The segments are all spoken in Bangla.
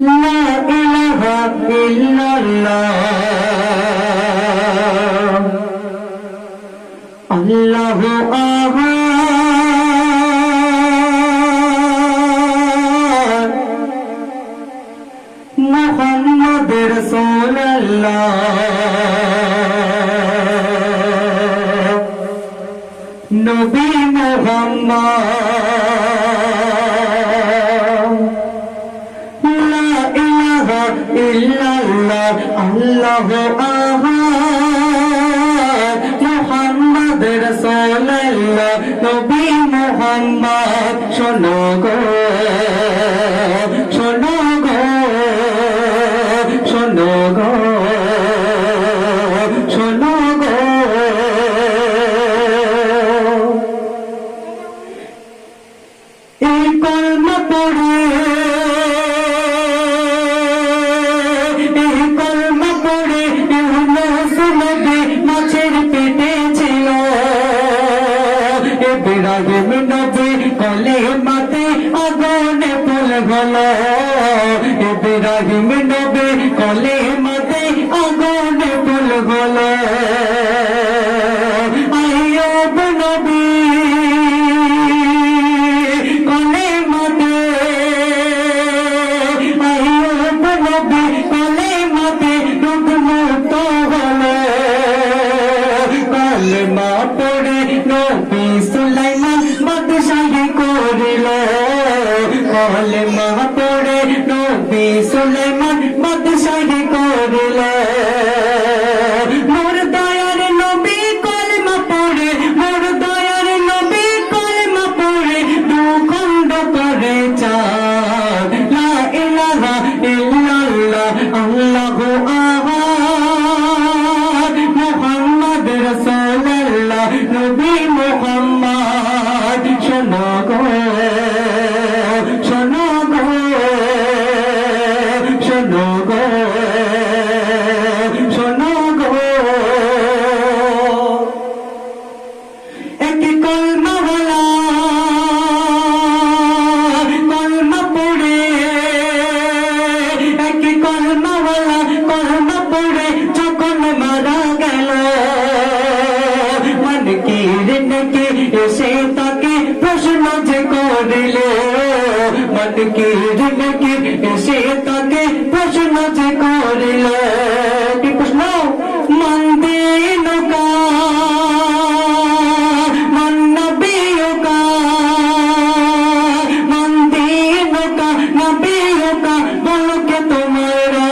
لا إله إلا الله الله أحد محمد رسول الله نبي محمد ইল্লাল্লাহ, আল্লাহু আহাদ, মুহাম্মদ রাসূলুল্লাহ, নবী মুহাম্মদ, শোনো গো শোনো গো শোনো গো শোনো গো। এই কলমা পড়ে গলো ইব্রাহিম নবী কলে রাসূলুল্লাহ নবী মন কি রেনকে এসে তাকে প্রশ্ন যে করিল? কি প্রশ্ন? মন দিন কা মন নবিয় কা মন দিন কা নবিয় কা বলো কে তোমারা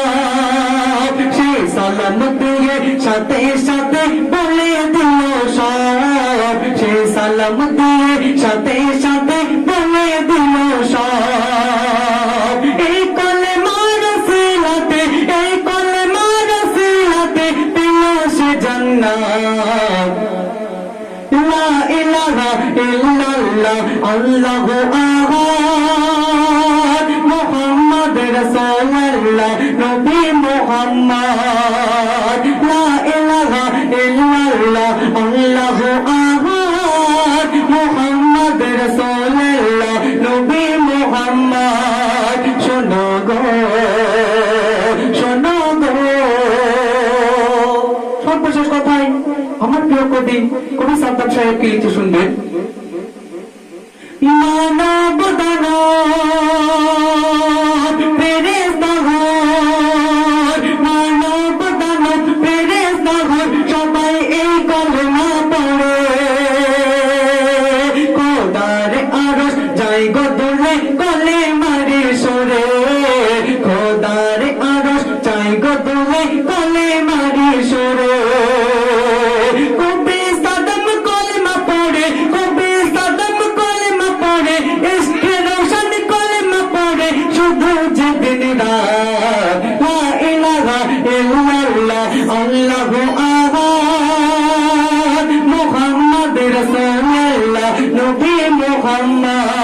সে সালাম দিয়ে সাথে সাথে বলে দিল সব। সে সাথে জান্নাত। লা ইলাহা ইল্লাল্লাহ আল্লাহু আহাদ। মুহাম্মদ রাসূলুল্লাহ নবী মুহাম্মদ। প্রিয় কবি সাদ্দাম সাহেবকে লিখতে শুনবেন। মানব মুহাম্মদ রাসূলুল্লাহ নবী মুহাম্মদ।